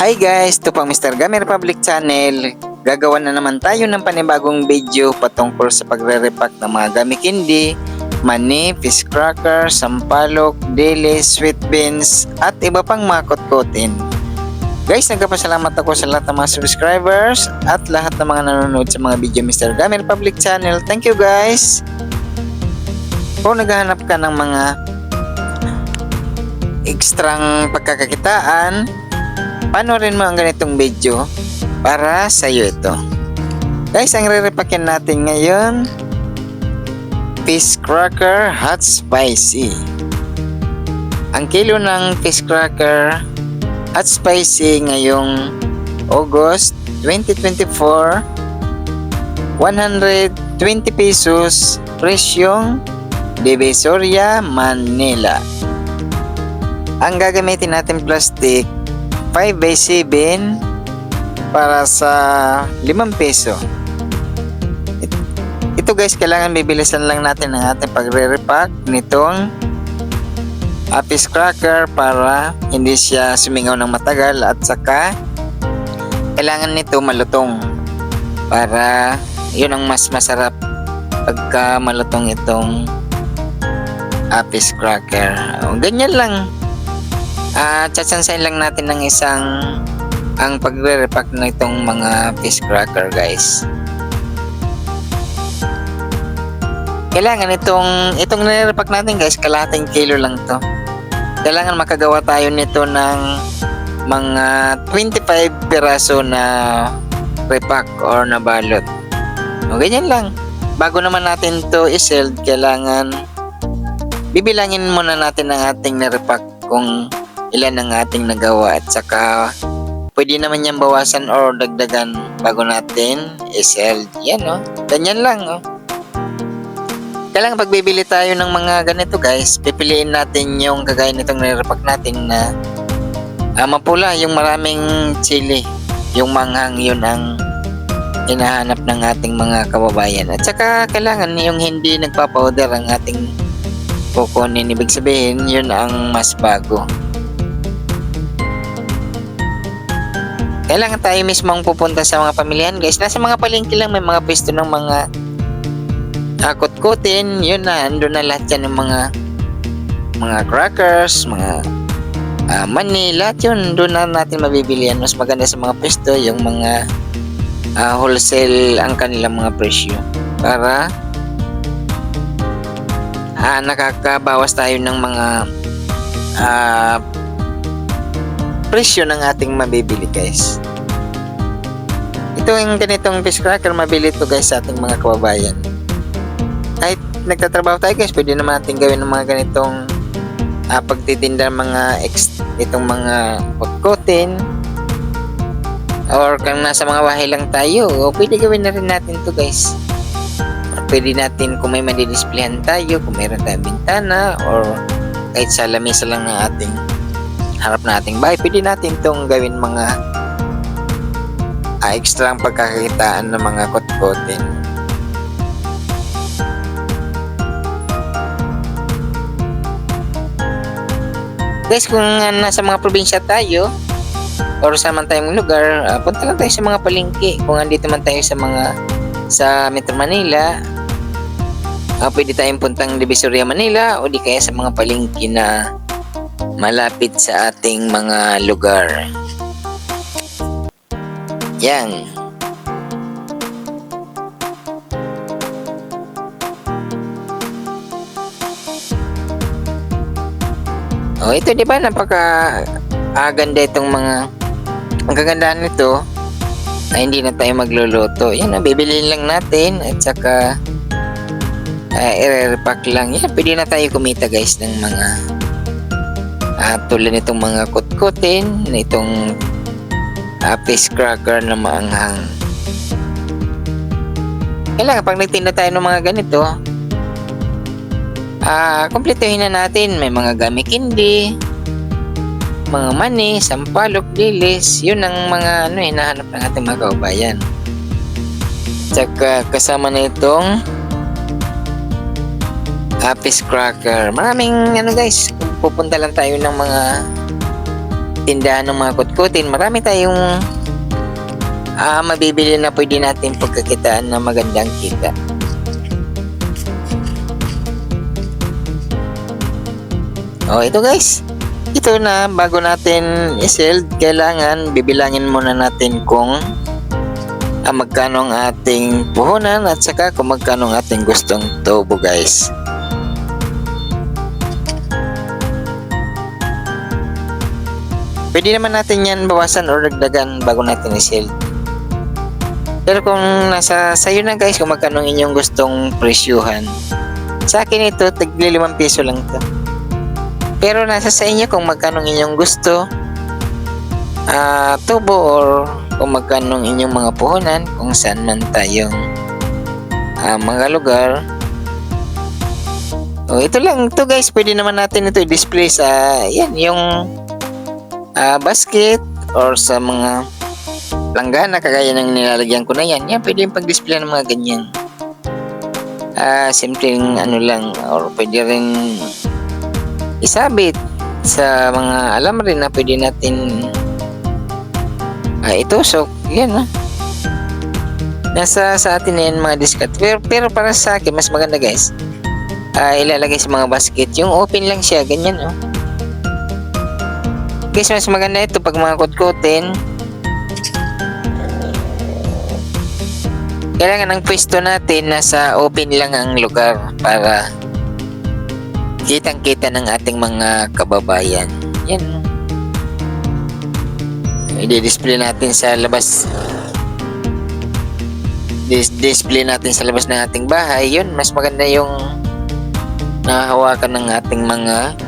Hi guys, ito pang Mr. Gamer Public Channel. Gagawa na naman tayo ng panibagong video patungkol sa pagre-repack ng mga gami candy, mani, fish cracker, sampalok, deli, sweet beans, at iba pang mga kotkotin. Guys, nagpapasalamat ako sa lahat ng mga subscribers at lahat ng mga nanonood sa mga video Mr. Gamer Public Channel. Thank you guys! Kung naghahanap ka ng mga ekstrang pagkakakitaan, panoorin mo ang ganitong video para sa iyo ito. Guys, ang re-repakin natin ngayon, fish cracker hot spicy. Ang kilo ng fish cracker hot spicy ngayong August 2024, 120 pesos, presyong Divisoria, Manila. Ang gagamitin natin plastic 5 by 7 para sa 5 peso. It- Ito guys, kailangan bibilisan lang natin ang ating pagre-repack nitong apis cracker para hindi siya sumingaw ng matagal at saka kailangan nito malutong para yun ang mas masarap pagka malutong itong apis cracker. Ganyan lang. At tsatsansayin lang natin ng isang ang pagre-repack na itong mga fish cracker guys. Kailangan itong itong nire-repack natin guys, kalahating kilo lang to. Kailangan makagawa tayo nito ng mga 25 piraso na repack or na balot. O, ganyan lang. Bago naman natin to iseld, kailangan bibilangin muna natin ang ating na-repack kung ilan ang ating nagawa at saka pwede naman yan bawasan or dagdagan bago natin i-sell. Yan oh. Ganyan lang oh. Kailangan pag bibili tayo ng mga ganito guys, pipiliin natin yung kagaya nitong nirepack natin na ah, mapula, yung maraming chili. Yung manghang yun ang hinahanap ng ating mga kababayan. At saka kailangan yung hindi nagpa-powder ang ating kukunin. Ibig sabihin, yun ang mas bago. Kailangan tayo mismo ang pupunta sa mga pamilyahan guys. Nasa mga palengke lang may mga pwesto ng mga akot-kutin. Yun na, andun na lahat yan ng mga mga crackers, mga ah, mani, lahat yun. Doon na natin mabibilihan. Mas maganda sa mga pwesto yung mga ah, wholesale ang kanilang mga presyo. Para ah, nakakabawas tayo ng mga ah, presyo ng ating mabibili guys. Ito yung ganitong fish cracker, mabili ito guys sa ating mga kababayan. Kahit nagtatrabaho tayo guys, pwede naman natin gawin ng mga ganitong ah, pagtitinda ng mga ex, itong mga kotkotin or kung nasa mga bahay lang tayo, o pwede gawin na rin natin to guys. Or pwede natin kung may madidisplayhan tayo, kung mayroon tayong bintana or kahit sa lamesa lang ng ating harap na ating bahay, pwede natin itong gawin mga ah, extra ang pagkakakitaan ng mga kotkotin. Guys, kung ah, nasa mga probinsya tayo or sa man tayong lugar, ah, punta lang tayo sa mga palengke. Kung andito man tayo sa mga sa Metro Manila, ah, pwede tayong puntang Divisoria Manila o di kaya sa mga palengke na malapit sa ating mga lugar. Yan. Oh, ito 'di ba napaka ah, ganda itong mga ang kagandahan nito ay hindi na tayo magluluto. Yan, oh, bibiliin lang natin at saka uh, i-repack lang. Yan, pwede na tayo kumita guys ng mga ah, tulad nitong mga kutkutin, nitong uh, cracker na maanghang. Kailangan pag nagtinda tayo ng mga ganito, ah, kumpletuhin na natin. May mga gami candy, mga mani, sampalok, dilis, yun ang mga ano hinahanap ng ating mga kaubayan. Tsaka kasama na itong Apis Cracker. Maraming ano guys, pupunta lang tayo ng mga tindahan ng mga kutkutin, marami tayong ah mabibili na pwede natin pagkakitaan na magandang kita. Oh, ito guys. Ito na, bago natin i-sell, kailangan bibilangin muna natin kung ah, magkano ang ating puhunan at saka kung magkano ang ating gustong tubo guys. Pwede naman natin yan bawasan or dagdagan bago natin i-sell. Pero kung nasa sayo na guys kung magkano inyong gustong presyuhan. Sa akin ito, tagli 5 piso lang to. Pero nasa sa inyo kung magkano inyong gusto ah tubo or kung magkano inyong mga puhunan kung saan man tayong ah, mga lugar. O ito lang to guys, pwede naman natin ito i-display sa yan yung ah, basket or sa mga langgana kagaya ng nilalagyan ko na yan. Yan pwede yung pag-display ng mga ganyan. Ah, simpleng ano lang or pwede rin isabit sa mga alam rin na pwede natin ah, itusok. Yan ah. Nasa sa atin na yan mga discard. Pero, pero para sa akin, mas maganda guys. ah, ilalagay sa mga basket. Yung open lang siya, ganyan oh. Guys, mas maganda ito pag mga kutkutin. Kailangan ang pwesto natin nasa open lang ang lugar para kitang-kita ng ating mga kababayan. Yan. I-display natin sa labas. Dis- display natin sa labas ng ating bahay. Yun, mas maganda yung nahahawakan ng ating mga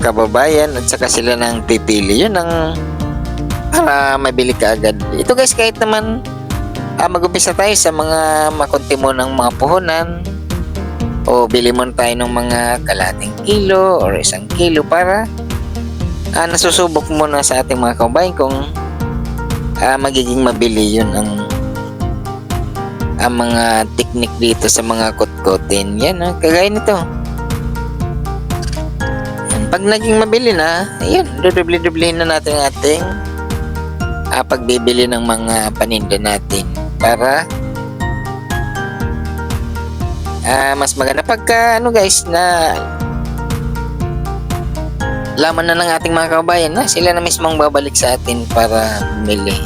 kababayan at saka sila nang pipili. Yun ang para mabili ka agad. Ito guys, kahit naman ah, mag-umpisa tayo sa mga makunti mo ng mga puhunan o bili mo tayo ng mga kalating kilo or isang kilo para ah, nasusubok muna sa ating mga kababayan kung ah, magiging mabili yun ang ang mga teknik dito sa mga kutkutin. Yan, ah, kagaya nito. Pag naging mabili na, ayun, dudubli-dublihin na natin ang ating ah, pagbibili ng mga paninda natin para ah, mas maganda pagka ano guys na laman na ng ating mga kababayan na sila na mismong babalik sa atin para bumili.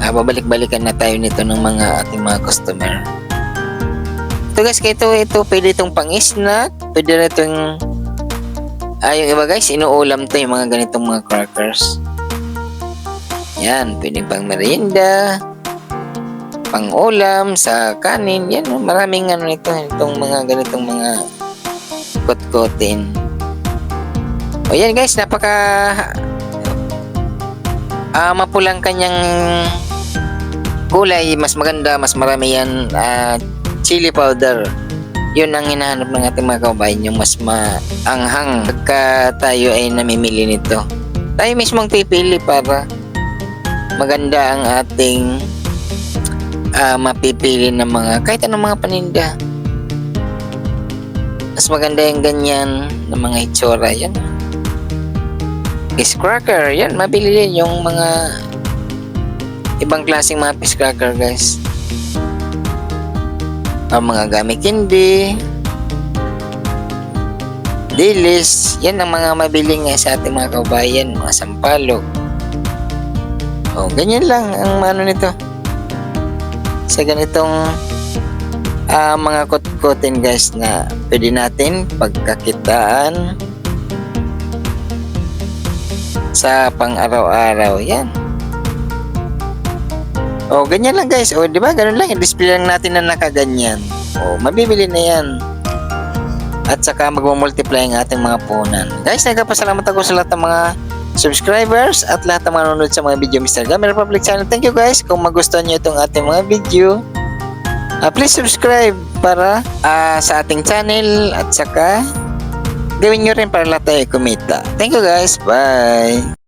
Ah, babalik-balikan na tayo nito ng mga ating mga customer. Ito guys, kaya ito, ito pwede itong pang-snack, pwede na itong ah, yung iba guys, inuulam to yung mga ganitong mga crackers. Yan, pwede pang merienda, pang ulam, sa kanin, yan, maraming ano nito, itong mga ganitong mga kot-kotin. O yan guys, napaka ah mapulang kanyang kulay, mas maganda, mas marami yan ah, chili powder. Yun ang hinahanap ng ating mga kababayan, yung mas maanghang pagka tayo ay namimili nito. Tayo mismong pipili para maganda ang ating ah, mapipili ng mga kahit anong mga paninda. Mas maganda yung ganyan ng mga itsura. Yan. Fish. Yan, mabili din yung mga ibang klaseng mga fish guys. Ang mga gami candy. Dilis. Yan ang mga mabili nga sa ating mga kabayan. Mga sampalok. Oh, ganyan lang ang ano nito. Sa ganitong ah, mga kutkutin guys na pwede natin pagkakitaan sa pang-araw-araw. Yan. Oh, ganyan lang guys. Oh, di ba? Ganun lang. I-display lang natin na nakaganyan. Oh, mabibili na yan. At saka magmumultiply ang ating mga punan. Guys, nagpapasalamat ako sa lahat ng mga subscribers at lahat ng mga nanonood sa mga video Mr. Gamer Republic Channel. Thank you guys. Kung magustuhan nyo itong ating mga video, ah, please subscribe para ah, sa ating channel at saka gawin nyo rin para lahat tayo kumita. Thank you guys. Bye!